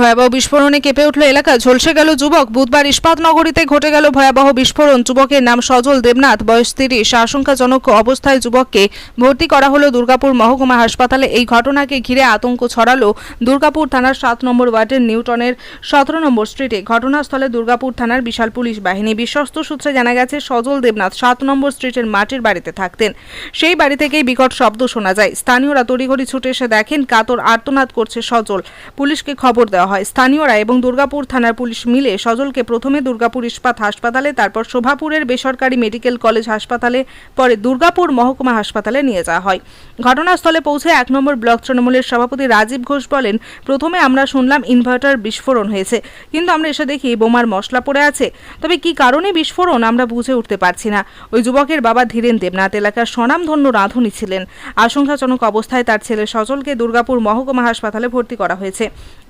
ভয়াবহ বিস্ফোরণে কেঁপে উঠল এলাকা। ঝলসে গেল যুবক। বুধবার ইস্পাত নগরীতে ঘটে গেল ভয়াবহ বিস্ফোরণ। যুবকের নাম সজল দেবনাথ, বয়স তিরিশ। আশঙ্কাজনক অবস্থায় যুবককে ভর্তি করা হলো দুর্গাপুর মহকুমা হাসপাতালে। এই ঘটনাকে ঘিরে আতঙ্ক ছড়ালো দুর্গাপুর থানার সাত নম্বর ওয়ার্ডের নিউটনের সতেরো নম্বর স্ট্রিটে। ঘটনাস্থলে দুর্গাপুর থানার বিশাল পুলিশ বাহিনী বিশ্বস্ত সূত্রে জানা গেছে, সজল দেবনাথ সাত নম্বর স্ট্রিটের মাটির বাড়িতে থাকতেন। সেই বাড়ি থেকেই বিকট শব্দ শোনা যায়। স্থানীয়রা তড়িঘড়ি ছুটে এসে দেখেন, কাতর আর্তনাদ করছে সজল। পুলিশকে খবর দেওয়া হয়। স্থানীয়রা এবং দুর্গাপুর থানার পুলিশ মিলে সজলকে প্রথমে দুর্গাপুর ইস্পাত হাসপাতালে, তারপর শোভাপুরের বেসরকারি মেডিকেল কলেজ হাসপাতালে, পরে দুর্গাপুর মহকুমা হাসপাতালে নিয়ে যাওয়া হয়। ঘটনাস্থলে পৌঁছে এক নম্বর ব্লক তৃণমূলের সভাপতি রাজীব ঘোষ বলেন, প্রথমে আমরা শুনলাম ইনভার্টার বিস্ফোরণ হয়েছে, কিন্তু আমরা এসে দেখি বোমার মশলা পড়ে আছে। তবে কি কারণে বিস্ফোরণ আমরা বুঝে উঠতে পারছি না। ওই যুবকের বাবা ধীরেন দেবনাথ, এলাকার স্বনামধন্য রাঁধুনি ছিলেন। আশঙ্কাজনক অবস্থায় তার ছেলে সজলকে দুর্গাপুর মহকুমা হাসপাতালে ভর্তি করা হয়েছে।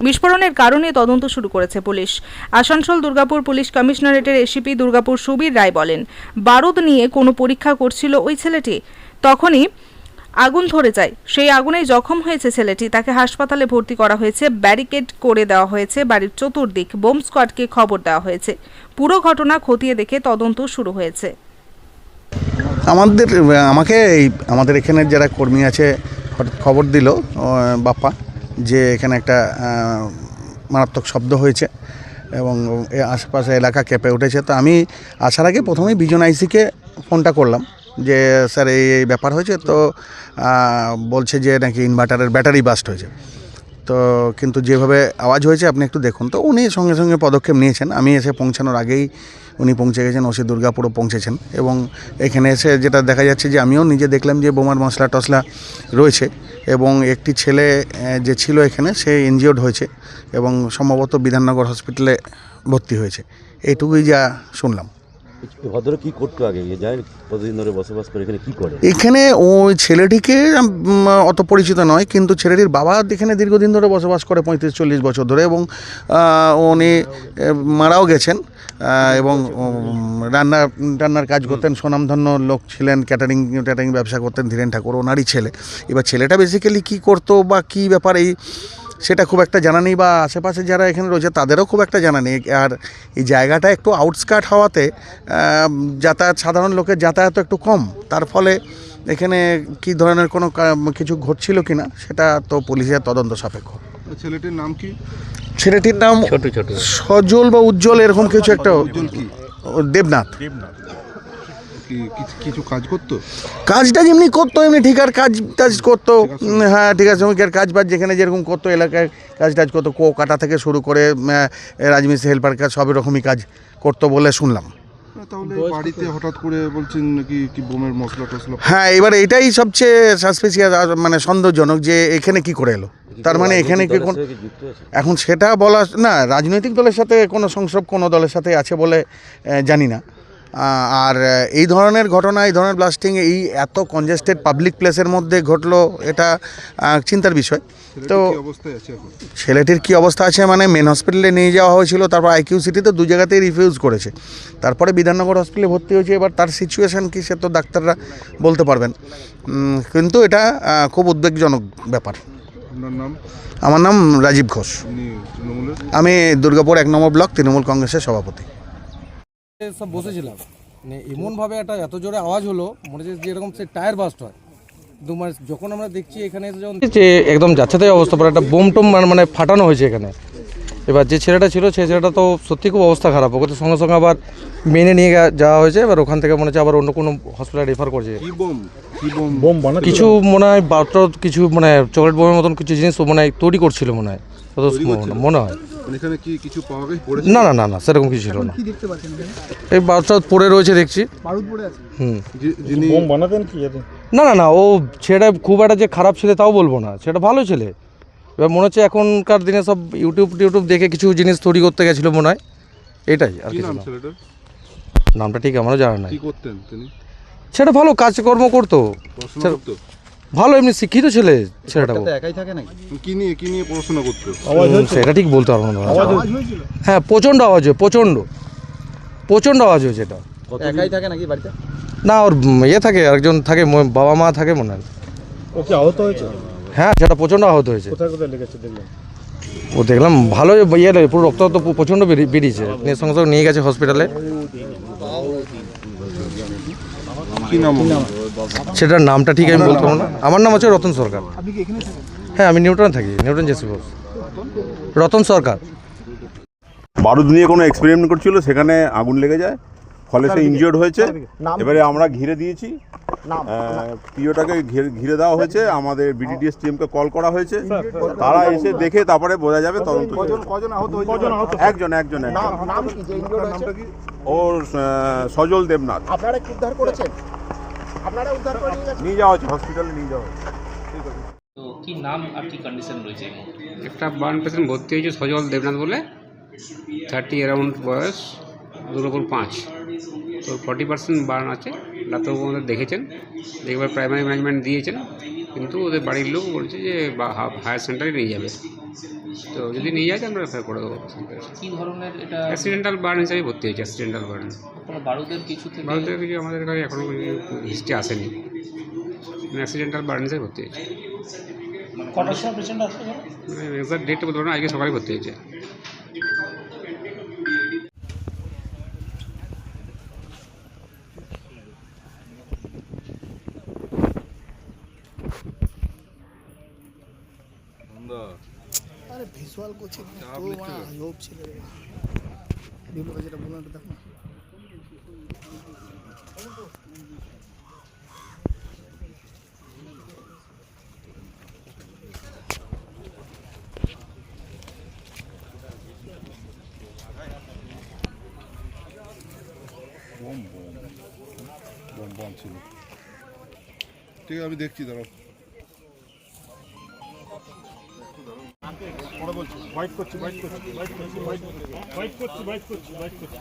বিস্ফোরণের কারণে তদন্ত শুরু করেছে পুলিশ। আসানসোল দুর্গাপুর পুলিশ কমিশনারেটের এসিপি দুর্গাপুর সুবীর রায় বলেন, বারুদ নিয়ে কোনো পরীক্ষা করছিল ওই ছেলেটি। তখনই আগুন ধরে যায়। সেই আগুনেই জখম হয়েছে ছেলেটি। তাকে হাসপাতালে ভর্তি করা হয়েছে, ব্যারিকেড করে দেওয়া হয়েছে, বাড়ির চতুর্দিক, বোম স্কোয়াডকে খবর দেওয়া হয়েছে। পুরো ঘটনা খতিয়ে দেখে তদন্ত শুরু হয়েছে। আমাদের, আমাকে এই, আমাদের এখানে যারা কর্মী আছে, খবর দিল বাপ্পা, যে এখানে একটা মারাত্মক শব্দ হয়েছে এবং আশেপাশে এলাকা কেঁপে উঠেছে। তো আমি আসার আগে প্রথমেই বিজন আইসিকে ফোনটা করলাম যে, স্যার, এই ব্যাপার হয়েছে? তো বলছে যে, নাকি ইনভার্টারের ব্যাটারি বাস্ট হয়েছে। তো কিন্তু যেভাবে আওয়াজ হয়েছে, আপনি একটু দেখুন। তো উনি সঙ্গে সঙ্গে পদক্ষেপ নিয়েছেন। আমি এসে পৌঁছানোর আগেই উনি পৌঁছে গেছেন, ওসি দুর্গাপুরও পৌঁছেছেন এবং এখানে এসে যেটা দেখা যাচ্ছে যে আমিও নিজে দেখলাম যে বোমার মশলা টশলা রয়েছে এবং একটি ছেলে যে ছিল এখানে, সে ইনজিওর্ড হয়েছে এবং সম্ভবত বিধাননগর হসপিটালে ভর্তি হয়েছে। এইটুকুই যা শুনলাম। ভদ্র কি করতো আগে? যায়, কতদিন ধরে বসবাস করে, এখানে কি করে? এখানে ওই ছেলেটিকে অত পরিচিত নয়, কিন্তু ছেলেটির বাবা এখানে দীর্ঘদিন ধরে বসবাস করে, পঁয়ত্রিশ, চল্লিশ বছর ধরে, এবং উনি মারাও গেছেন এবং রান্না, রান্নার কাজ করতেন, সুনামধন্য লোক ছিলেন, ক্যাটারিং ট্যাটারিং ব্যবসা করতেন, ধীরেন ঠাকুর, ওনারই ছেলে। এবার ছেলেটা বেসিক্যালি কী করতো বা কী ব্যাপার, এই সেটা খুব একটা জানা নেই বা আশেপাশে যারা এখানে রয়েছে তাদেরও খুব একটা জানা নেই। আর এই জায়গাটা একটু আউটস্কার্ট হওয়াতে যাতায়াত সাধারণ লোকের যাতায়াত একটু কম। তার ফলে এখানে কি ধরনের কোনো কিছু ঘটছিল কি না সেটা তো পুলিশের তদন্ত সাপেক্ষ। ছেলেটির নাম কি? ছেলেটির নাম ছোট ছোট। সজল বা উজ্জ্বল এরকম কিছু একটা। ও দেবনাথ। কি কিছু- কাজ করতো? কাজটা যেমনি করতো এমনি ঠিকার কাজ টাজ করতো। হ্যাঁ ঠিক আছে। শ্রমিকের কাজ বাজ যেখানে যেরকম করতো এলাকায় কাজ টাজ করতো কো কাটা থেকে শুরু করে রাজমিস্ত্রি হেল্পার কাজ সব রকমই কাজ করতো বলে শুনলাম। তাহলে বাড়িতে হঠাৎ করে বলছেন নাকি কি বোমের মশলা টসলা? হ্যাঁ এবার এটাই সবচেয়ে সাসপেসিয়াস মানে সন্দেহজনক যে এখানে কি করে এলো। তার মানে এখানে কি কোন এখন সেটা বলা না রাজনৈতিক দলের সাথে কোনো সংসব কোনো দলের সাথে আছে বলে জানি না। আর এই ধরনের ঘটনা এই ধরনের ব্লাস্টিং এই এত কনজেস্টেড পাবলিক প্লেসের মধ্যে ঘটলো এটা চিন্তার বিষয়। তো ছেলেটির কি অবস্থা আছে? মানে মেন হসপিটালে নিয়ে যাওয়া হয়েছিল তারপর আইকিউ সিটিতে দু জায়গাতেই রিফিউজ করেছে। তারপরে বিধাননগর হসপিটালে ভর্তি হয়েছে এবার তার সিচুয়েশান কি সে তো ডাক্তাররা বলতে পারবেন। কিন্তু এটা খুব উদ্বেগজনক ব্যাপার। নাম? আমার নাম রাজীব ঘোষ। আমি দুর্গাপুর এক নম্বর ব্লক তৃণমূল কংগ্রেসের সভাপতি। সব বসেছিলাম। মানে এমনভাবে একটা এত জোরে আওয়াজ হলো মনে হচ্ছে যেরকম সে টায়ার বাস্ট হয়। কিন্তু মানে যখন আমরা দেখছি এখানে এসে যখন যে একদম যাচ্ছে তাই অবস্থা পরে একটা বোম টোম মানে- মানে ফাটানো হয়েছে এখানে। এবার যে ছেলেটা ছিল সেই ছেলেটা তো সত্যি খুব অবস্থা খারাপ। ওকে তো সঙ্গে সঙ্গে আবার মেনে নিয়ে যাওয়া হয়েছে। এবার ওখান থেকে মনে হচ্ছে আবার অন্য কোনো হসপিটালে রেফার করছে। বোম? কি কিছু মনে হয় বারোটা কিছু মানে চকলেট বোমের মতন কিছু জিনিস মনে হয় তৈরি করছিল মনে হয়। মনে হয়। এখানে কি কিছু পাওয়া গেছে? না না না না সেরকম কিছু ছিল না। এই বারোটা পড়ে রয়েছে দেখছি। হুম। না না না ও ছেলেটা খুব একটা যে খারাপ ছেলে তাও বলব না। সেটা ভালো ছেলে। এবার মনে হচ্ছে এখনকার দিনে সব ইউটিউব টিউটিউব দেখে কিছু জিনিস তৈরি করতে গেছিল মনে হয়। এটাই আর কি কিছু না। নামটা ঠিক আমারও জানা নাই। কি করতেন তিনি? সেটা ভালো কাজকর্ম করতো? ভালো এমনি শিক্ষিত ছেলে ছেলেটাও কি নিয়ে কি নিয়ে পড়াশোনা করতো? সেটা ঠিক বলতে পারব না হ্যাঁ প্রচণ্ড আওয়াজ হয় প্রচণ্ড। প্রচণ্ড আওয়াজ হয়েছে এটা। একাই থাকে নাকি বাড়িতে? না ওর ইয়ে থাকে একজন থাকে বাবা মা থাকে মনে হয়। ও কি আহত হয়েছে? হ্যাঁ সেটা প্রচণ্ড আহত হয়েছে। কোথায় কোথায় লেগেছে দেখলেন ও দেখলাম ভালো ইয়ে লাগে, পুরো রক্ত তো প্রচণ্ড বেরিয়ে- বেরিয়েছে। নিয়ে সঙ্গে সঙ্গে নিয়ে গেছে হসপিটালে কি নাম? সেটার নামটা ঠিক আমি বলতে পারব না। আমার নাম হচ্ছে রতন সরকার। হ্যাঁ আমি নিউটন থাকি নিউটন জেসি বোস। রতন সরকার। বারুদ নিয়ে কোনো এক্সপেরিমেন্ট করছিল সেখানে আগুন লেগে যায় ফলে সে ইনজিওর্ড হয়েছে। এবারে আমরা ঘিরে দিয়েছি। পিওটাকে ঘিরে দেওয়া হয়েছে। আমাদের বিডিডিএস টিমকে কল করা হয়েছে। তারা এসে দেখে তারপরে বোঝা যাবে তদন্ত একজন একজন একজন। নাম কি? যে ইনজিওর্ড হয়েছে? ওর সজল দেবনাথ। আপনারা করেছেন? আপনারা উদ্ধার করে নিয়ে গেছেন? নিয়ে যাওয়া হচ্ছে হসপিটালে নিয়ে যাওয়া হচ্ছে তো কি নাম আর কি কন্ডিশন রয়েছে এই মুহূর্তে? একটা বার্ন পেশেন্ট ভর্তি হয়েছে সজল দেবনাথ বলে থার্টি অ্যারাউন্ড বয়স দুর্গাপুর পাঁচ। তো ফর্টি পার্সেন্ট বার্ন আছে ডাক্তারবাবু আমাদের দেখেছেন দেখবার প্রাইমারি ম্যানেজমেন্ট দিয়েছেন কিন্তু ওদের বাড়ির লোক বলছে যে বা হায়ার সেন্টারে নিয়ে যাবে। তো যদি নিয়ে যায় তো আমরা রেফার করে দেবো কি ধরনের এটা? অ্যাক্সিডেন্টাল বার্ন হিসাবে ভর্তি হয়েছে অ্যাক্সিডেন্টাল বার্ন বারুদের কিছু থেকে? ভারতের কিছু আমাদের কাছে এখনও হিস্ট্রি আসেনি। অ্যাক্সিডেন্টাল বার্ন হিসাবে ভর্তি হয়েছে। কটার সময় পেশেন্ট আসবে মানে এক্সাক্ট ডেটটা বলতে পারব না আজকে সকালে ভর্তি হয়েছে। আরে ভিজুয়াল করছে তো লোভ ছিল রে বিমুখে যেটা বললাম ওটা দেখো। না বম বম ছিল। ঠিক আছে আমি দেখছি দাঁড়াও। ওরা বলছে হোয়াইট করছি হোয়াইট করছি হোয়াইট করছি হোয়াইট করছি হোয়াইট করছি হোয়াইট করছি হোয়াইট করছি।